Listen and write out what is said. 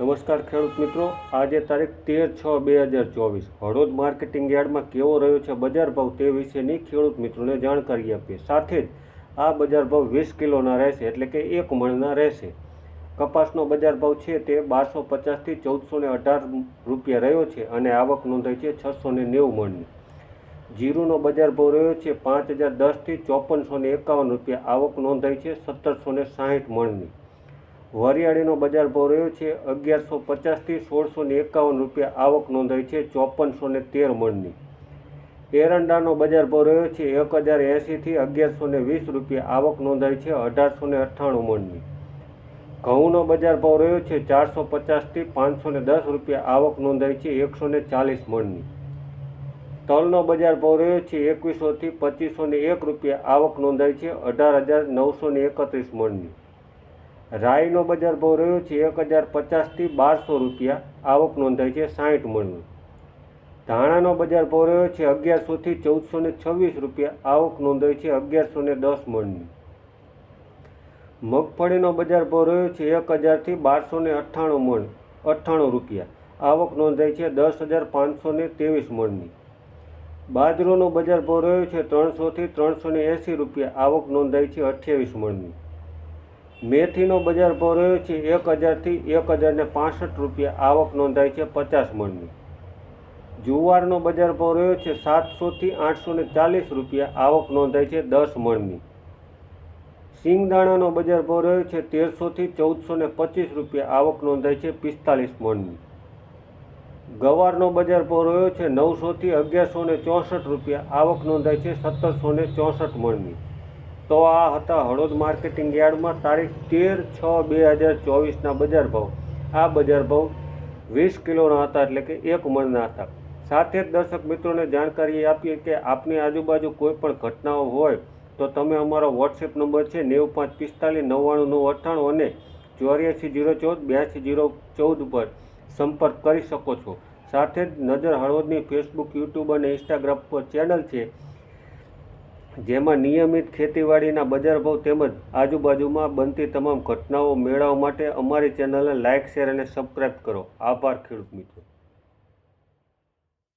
નમસ્કાર ખેડૂત મિત્રો. આજે તારીખ તેર છ બે હજાર ચોવીસ. હળોદ માર્કેટિંગ યાર્ડમાં કેવો રહ્યો છે બજાર ભાવ તે વિશેની ખેડૂત મિત્રોને જાણકારી આપીએ. સાથે જ આ બજાર ભાવ વીસ કિલોના રહેશે, એટલે કે એક મણના રહેશે. કપાસનો બજાર ભાવ છે તે બારસો પચાસથી ચૌદસો ને અઢાર રૂપિયા રહ્યો છે અને આવક નોંધાઈ છે છસો ને નેવું મણની. જીરુનો બજાર ભાવ રહ્યો છે પાંચ હજાર દસથી ચોપનસો ને એકાવન રૂપિયા. આવક નોંધાઈ છે સત્તરસો ને સાહીઠ મણની. વરિયાળીનો બજાર ભાવ રહ્યો છે. અગિયારસો પચાસથી સોળસો ને એકાવન રૂપિયા આવક નોંધાઈ છે ચોપનસો ને તેર મણની. એરંડાનો બજાર ભાવ રહ્યો છે એક હજાર એંશીથી અગિયારસો ને વીસ રૂપિયા આવક નોંધાઈ છે અઢારસો ને અઠ્ઠાણું મણની. ઘઉંનો બજાર ભાવ રહ્યો છે ચારસો પચાસથી પાંચસો ને દસ રૂપિયા આવક નોંધાઈ છે એકસો ને ચાલીસ મણની. તલનો બજાર ભાવ રહ્યો છે એકવીસોથી પચીસો ને એક રૂપિયા આવક નોંધાઈ છે અઢાર હજાર નવસો ને એકત્રીસ મણની. રાઈનો બજાર ભાવ રહ્યો છે એક હજાર પચાસથી બારસો રૂપિયા. આવક નોંધાઈ છે સાઠ મણની. ધાણાનો બજાર ભાવ રહ્યો છે અગિયારસોથી ચૌદસો ને છવ્વીસ રૂપિયા. આવક નોંધાઈ છે અગિયારસો ને દસ મણની. મગફળીનો બજાર ભાવ રહ્યો છે એક હજારથી બારસો ને અઠ્ઠાણું મણ, અઠ્ઠાણું રૂપિયા. આવક નોંધાઈ છે દસ હજાર પાંચસો ને ત્રેવીસ મણની. બાજરોનો બજાર ભાવ રહ્યો છે ત્રણસોથી ત્રણસો ને એંસી રૂપિયા. આવક નોંધાઈ છે અઠ્યાવીસ મણની. મેથીનો બજાર ભાવ રહ્યો છે એક હજારથી એક હજાર ને પાસઠ રૂપિયા. આવક નોંધાઈ છે પચાસ મણની. જુવારનો બજાર ભાવ રહ્યો છે સાતસોથી આઠસો ને ચાલીસ રૂપિયા. આવક નોંધાઈ છે દસ મણની. સિંગદાણાનો બજાર ભાવ રહ્યો છે તેરસોથી ચૌદસો ને પચીસ રૂપિયા. આવક નોંધાઈ છે પિસ્તાલીસ મણની. ગવારનો બજાર ભાવ રહ્યો છે નવસોથી અગિયારસો ને ચોસઠ રૂપિયા. આવક નોંધાઈ છે સત્તરસો ને ચોસઠ મણની. તો આ હતા હળોદ માર્કેટિંગ યાર્ડમાં તારીખ તેર છ બે હજાર ચોવીસના બજાર ભાવ. આ બજાર ભાવ વીસ કિલોના હતા એટલે કે એક મણના હતા. સાથે જ દર્શક મિત્રોને જાણકારી આપીએ કે આપની આજુબાજુ કોઈ પણ ઘટનાઓ હોય તો તમે અમારો વોટ્સએપ નંબર છે નેવું પાંચ પિસ્તાલીસ નવ્વાણું નવ અઠ્ઠાણું અને ચોર્યાસી જીરો ચૌદ બ્યાસી જીરો ચૌદ પર સંપર્ક કરી શકો છો. સાથે જ નજર હળવદની ફેસબુક યુટ્યુબ અને ઇન્સ્ટાગ્રામ પર ચેનલ છે જેમાં નિયમિત ખેતીવાડીના બજાર ભાવ તેમજ આજુબાજુમાં બનતી તમામ ઘટનાઓ મેળવવા માટે અમારી ચેનલને લાઇક, શેર અને સબસ્ક્રાઈબ કરો. આભાર ખેડૂત મિત્રો.